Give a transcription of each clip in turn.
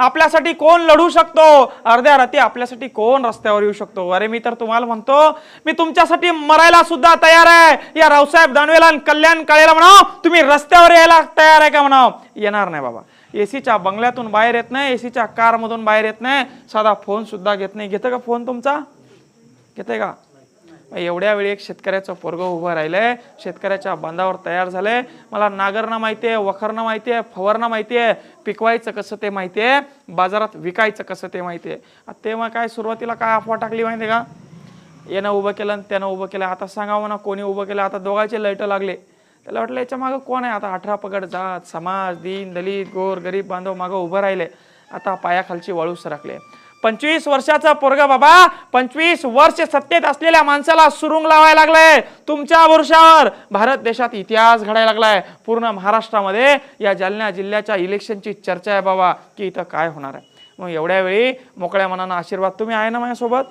आपल्यासाठी कोण लढू शकतो? अर्ध्या रात्री आपल्यासाठी कोण रस्त्यावर येऊ शकतो? अरे मी तर तुम्हाला म्हणतो मी तुमच्यासाठी मरायला सुद्धा तयार आहे. या रावसाहेब दानवेला आणि कल्याण काळेला म्हणा तुम्ही रस्त्यावर यायला तयार आहे का म्हणाव? येणार नाही बाबा. एसीच्या बंगल्यातून बाहेर येत नाही एसीच्या कारमधून बाहेर येत नाही. साधा फोन सुद्धा घेत नाही. घेतं का फोन तुमचा? घेते का? एवढ्या वेळी एक शेतकऱ्याचं पोरग उभं राहिलंय शेतकऱ्याच्या बांधावर तयार झालंय. मला नागरणं माहिती आहे वखरणं माहिती आहे फवारणं माहिती आहे पिकवायचं कसं ते माहिती आहे बाजारात विकायचं कसं ते माहिती आहे तेव्हा काय सुरुवातीला काय अफवा टाकली माहिती आहे का? यानं उभं केलं आणि त्यानं उभं केलं. आता सांगावं ना कोणी उभं केलं. आता दोघांचे लाइट लागले. त्याला वाटलं याच्या मागं कोण आहे? आता अठरा पगड जात समाज दीन दलित गोर गरीब बांधव मागं उभं राहिले. आता पायाखालची वाळू सरकले. पंचवीस वर्षाचा पोरगा बाबा पंचवीस वर्ष सत्तेत असलेल्या माणसाला सुरुंग लावायला लागलाय. तुमच्या वर्षावर भारत देशात इतिहास घडायला लागलाय. पूर्ण महाराष्ट्रामध्ये या जालना जिल्ह्याच्या इलेक्शनची चर्चा आहे बाबा की इथं काय होणार आहे. मग एवढ्या वेळी मोकळ्या मनानं आशीर्वाद तुम्ही आहे ना माझ्यासोबत?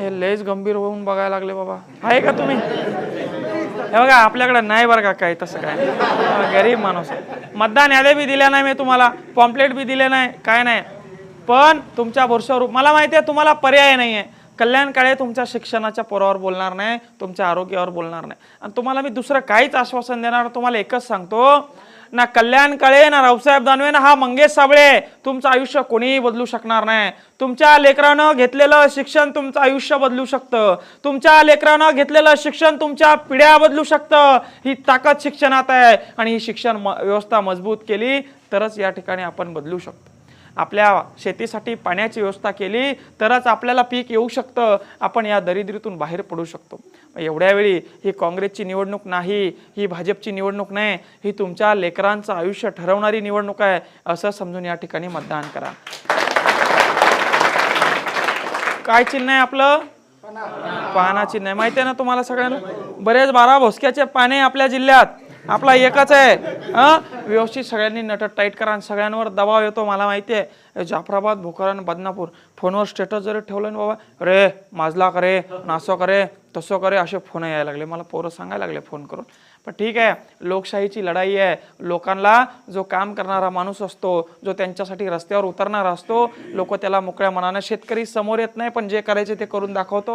हे लयच गंभीर होऊन बघायला लागले बाबा. आहे का तुम्ही? हे बघा आपल्याकडे नाही बरं का काय तसं काय. गरीब माणूस आहे. मतदान याद्या बी दिल्या नाही मी तुम्हाला. पॉम्पलेट बी दिले नाही. काय नाही. पण तुमच्या भरोशावर मला माहिती आहे तुम्हाला पर्याय नाही आहे कल्याण काळे तुमच्या शिक्षणाच्या पोरावर बोलणार नाही तुमच्या आरोग्यावर बोलणार नाही. आणि तुम्हाला मी दुसरं काहीच आश्वासन देणार तुम्हाला एकच सांगतो ना कल्याण काळे ना रावसाहेब दानवे ना हा मंगेश साबळे तुमचं आयुष्य कोणीही बदलू शकणार नाही. तुमच्या लेकरानं घेतलेलं शिक्षण तुमचं आयुष्य बदलू शकतं. तुमच्या लेकरानं घेतलेलं शिक्षण तुमच्या पिढ्या बदलू शकतं. ही ताकद शिक्षणात आहे आणि ही शिक्षण म- व्यवस्था मजबूत केली तरच या ठिकाणी आपण बदलू शकतो. आपल्या शेतीसाठी पाण्याची व्यवस्था केली तरच आपल्याला पीक येऊ शकतं. आपण या दरिद्रीतून बाहेर पडू शकतो. एवढ्या वेळी ही काँग्रेसची निवडणूक नाही ही भाजपची निवडणूक नाही ही तुमच्या लेकरांचं आयुष्य ठरवणारी निवडणूक आहे असं समजून या ठिकाणी मतदान करा. काय चिन्ह आहे आपलं? पाना चिन्ह आहे. माहिती आहे ना तुम्हाला सगळ्यांना? बरेच बारा भोसक्याचे पाने आपल्या जिल्ह्यात. आपला एकच आहे. हा? व्यवस्थित सगळ्यांनी नटट टाईट करा आणि सगळ्यांवर दबाव येतो मला माहिती आहे जाफराबाद भोकरन बदनापूर. फोनवर स्टेटस जरी ठेवलं ना बाबा रे माजला करे नासो करे तसं करे असे फोन यायला लागले. मला पोरं सांगायला लागले फोन करून. पण ठीक आहे लोकशाहीची लढाई आहे. लोकांना जो काम करणारा माणूस असतो जो त्यांच्यासाठी रस्त्यावर उतरणारा असतो लोक त्याला मोकळ्या मनाने शेतकरी समोर येत नाही पण जे करायचे ते करून दाखवतो.